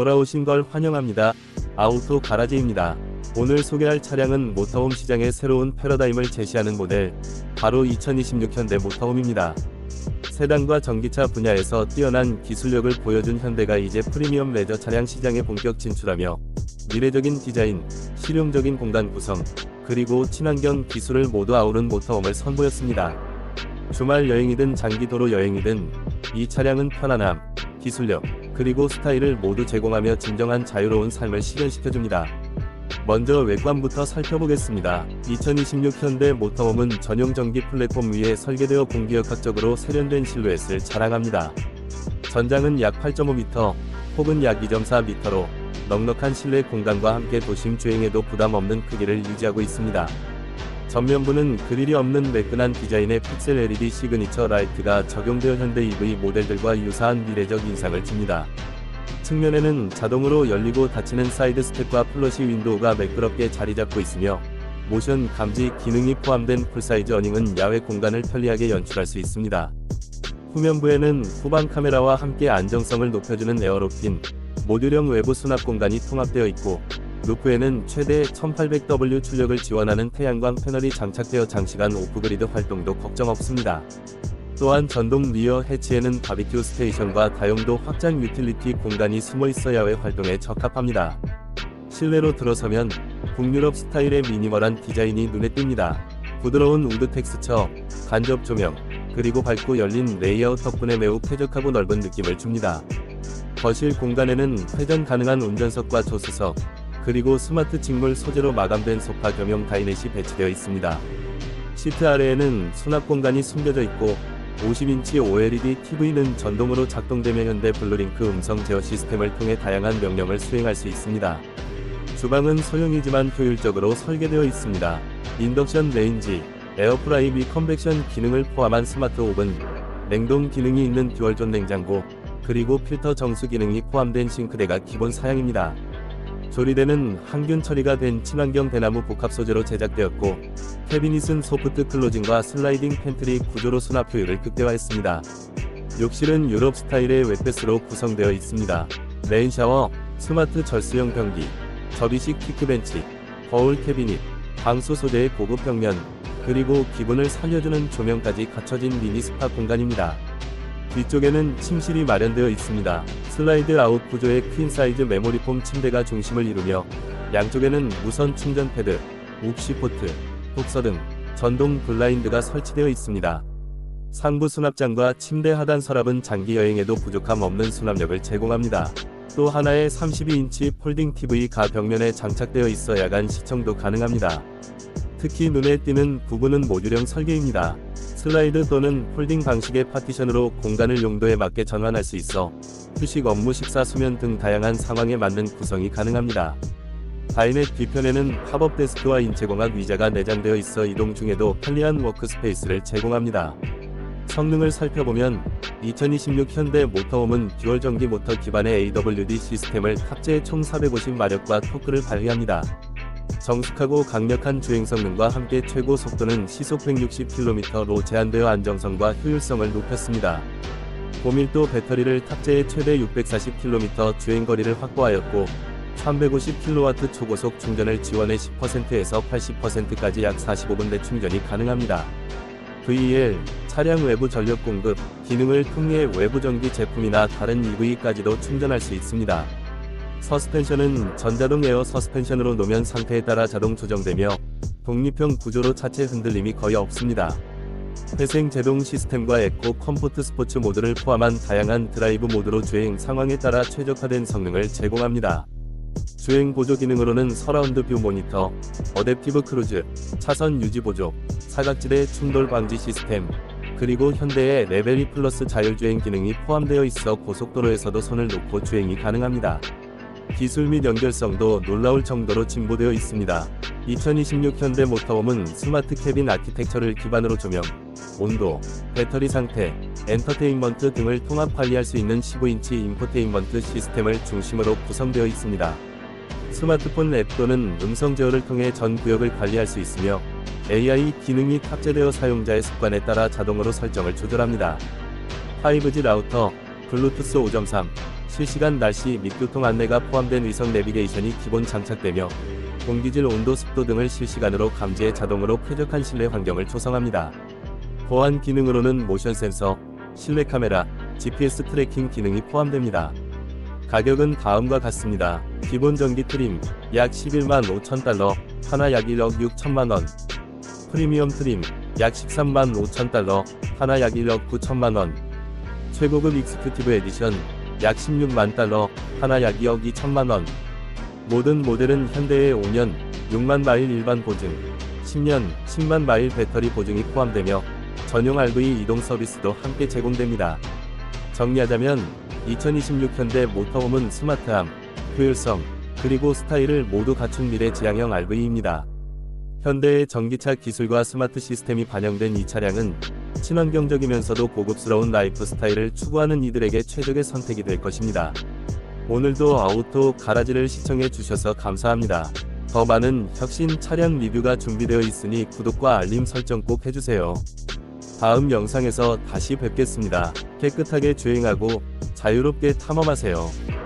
돌아오신 걸 환영합니다. 아우토 가라지입니다. 오늘 소개할 차량은 모터홈 시장의 새로운 패러다임을 제시하는 모델, 바로 2026 현대 모터홈입니다. 세단과 전기차 분야에서 뛰어난 기술력을 보여준 현대가 이제 프리미엄 레저 차량 시장에 본격 진출하며 미래적인 디자인, 실용적인 공간 구성, 그리고 친환경 기술을 모두 아우른 모터홈을 선보였습니다. 주말 여행이든 장기 도로 여행이든 이 차량은 편안함, 기술력, 그리고 스타일을 모두 제공하며 진정한 자유로운 삶을 실현시켜줍니다. 먼저 외관부터 살펴보겠습니다. 2026 현대 모터홈은 전용 전기 플랫폼 위에 설계되어 공기역학적으로 세련된 실루엣을 자랑합니다. 전장은 약 8.5m, 폭은 약 2.4m로 넉넉한 실내 공간과 함께 도심 주행에도 부담 없는 크기를 유지하고 있습니다. 전면부는 그릴이 없는 매끈한 디자인의 픽셀 LED 시그니처 라이트가 적용되어 현대 EV 모델들과 유사한 미래적 인상을 줍니다. 측면에는 자동으로 열리고 닫히는 사이드 스텝과 플러시 윈도우가 매끄럽게 자리 잡고 있으며 모션 감지 기능이 포함된 풀사이즈 어닝은 야외 공간을 편리하게 연출할 수 있습니다. 후면부에는 후방 카메라와 함께 안정성을 높여주는 에어로핀, 모듈형 외부 수납 공간이 통합되어 있고 루프에는 최대 1800W 출력을 지원하는 태양광 패널이 장착되어 장시간 오프그리드 활동도 걱정 없습니다. 또한 전동 리어 해치에는 바비큐 스테이션과 다용도 확장 유틸리티 공간이 숨어 있어 야외 활동에 적합합니다. 실내로 들어서면 북유럽 스타일의 미니멀한 디자인이 눈에 띕니다. 부드러운 우드 텍스처, 간접 조명, 그리고 밝고 열린 레이아웃 덕분에 매우 쾌적하고 넓은 느낌을 줍니다. 거실 공간에는 회전 가능한 운전석과 조수석, 그리고 스마트 직물 소재로 마감된 소파 겸용 다이넷이 배치되어 있습니다. 시트 아래에는 수납 공간이 숨겨져 있고 50인치 OLED TV는 전동으로 작동되며 현대 블루링크 음성 제어 시스템을 통해 다양한 명령을 수행할 수 있습니다. 주방은 소형이지만 효율적으로 설계되어 있습니다. 인덕션 레인지, 에어프라이 및 컨벡션 기능을 포함한 스마트 오븐, 냉동 기능이 있는 듀얼존 냉장고, 그리고 필터 정수 기능이 포함된 싱크대가 기본 사양입니다. 조리대는 항균 처리가 된 친환경 대나무 복합 소재로 제작되었고 캐비닛은 소프트 클로징과 슬라이딩 팬트리 구조로 수납 효율을 극대화했습니다. 욕실은 유럽 스타일의 웹패스로 구성되어 있습니다. 레인 샤워, 스마트 절수형 변기, 접이식 피크벤치, 거울 캐비닛, 방수 소재의 고급 벽면, 그리고 기분을 살려주는 조명까지 갖춰진 미니 스파 공간입니다. 뒤쪽에는 침실이 마련되어 있습니다. 슬라이드 아웃 구조의 퀸 사이즈 메모리 폼 침대가 중심을 이루며 양쪽에는 무선 충전 패드, 욱시 포트, 독서 등 전동 블라인드가 설치되어 있습니다. 상부 수납장과 침대 하단 서랍은 장기 여행에도 부족함 없는 수납력을 제공합니다. 또 하나의 32인치 폴딩 TV 가 벽면에 장착되어 있어 야간 시청도 가능합니다. 특히 눈에 띄는 부분은 모듈형 설계입니다. 슬라이드 또는 폴딩 방식의 파티션으로 공간을 용도에 맞게 전환할 수 있어 휴식 업무 식사 수면 등 다양한 상황에 맞는 구성이 가능합니다. 다이넷 뒤편에는 팝업 데스크와 인체공학 의자가 내장되어 있어 이동 중에도 편리한 워크스페이스를 제공합니다. 성능을 살펴보면 2026 현대 모터홈은 듀얼 전기 모터 기반의 AWD 시스템을 탑재해 총 450마력과 토크를 발휘합니다. 정숙하고 강력한 주행 성능과 함께 최고 속도는 시속 160km로 제한되어 안정성과 효율성을 높였습니다. 고밀도 배터리를 탑재해 최대 640km 주행거리를 확보하였고 350kW 초고속 충전을 지원해 10%에서 80%까지 약 45분 내 충전이 가능합니다. VL 차량 외부 전력 공급 기능을 통해 외부 전기 제품이나 다른 EV까지도 충전할 수 있습니다. 서스펜션은 전자동 에어 서스펜션으로 노면 상태에 따라 자동 조정되며 독립형 구조로 차체 흔들림이 거의 없습니다. 회생 제동 시스템과 에코 컴포트 스포츠 모드를 포함한 다양한 드라이브 모드로 주행 상황에 따라 최적화된 성능을 제공합니다. 주행 보조 기능으로는 서라운드 뷰 모니터, 어댑티브 크루즈, 차선 유지 보조, 사각지대 충돌 방지 시스템, 그리고 현대의 레벨 2 플러스 자율주행 기능이 포함되어 있어 고속도로에서도 손을 놓고 주행이 가능합니다. 기술 및 연결성도 놀라울 정도로 진보되어 있습니다. 2026 현대 모터홈은 스마트 캐빈 아키텍처를 기반으로 조명, 온도, 배터리 상태, 엔터테인먼트 등을 통합 관리할 수 있는 15인치 인포테인먼트 시스템을 중심으로 구성되어 있습니다. 스마트폰 앱 또는 음성 제어를 통해 전 구역을 관리할 수 있으며 AI 기능이 탑재되어 사용자의 습관에 따라 자동으로 설정을 조절합니다. 5G 라우터, 블루투스 5.3, 실시간 날씨 및 교통 안내가 포함된 위성 내비게이션이 기본 장착되며 공기질 온도 습도 등을 실시간으로 감지해 자동으로 쾌적한 실내 환경을 조성합니다. 보안 기능으로는 모션 센서, 실내 카메라, GPS 트래킹 기능이 포함됩니다. 가격은 다음과 같습니다. 기본 전기 트림 약 11만 5천 달러, 하나 약 1억 6천만 원. 프리미엄 트림 약 13만 5천 달러, 하나 약 1억 9천만 원. 최고급 익스큐티브 에디션 약 16만 달러, 하나 약 2억 2천만 원. 모든 모델은 현대의 5년, 6만 마일 일반 보증, 10년, 10만 마일 배터리 보증이 포함되며 전용 RV 이동 서비스도 함께 제공됩니다. 정리하자면 2026 현대 모터홈은 스마트함, 효율성, 그리고 스타일을 모두 갖춘 미래 지향형 RV입니다. 현대의 전기차 기술과 스마트 시스템이 반영된 이 차량은 친환경적이면서도 고급스러운 라이프 스타일을 추구하는 이들에게 최적의 선택이 될 것입니다. 오늘도 아우토 가라지를 시청해 주셔서 감사합니다. 더 많은 혁신 차량 리뷰가 준비되어 있으니 구독과 알림 설정 꼭 해주세요. 다음 영상에서 다시 뵙겠습니다. 깨끗하게 주행하고 자유롭게 탐험하세요.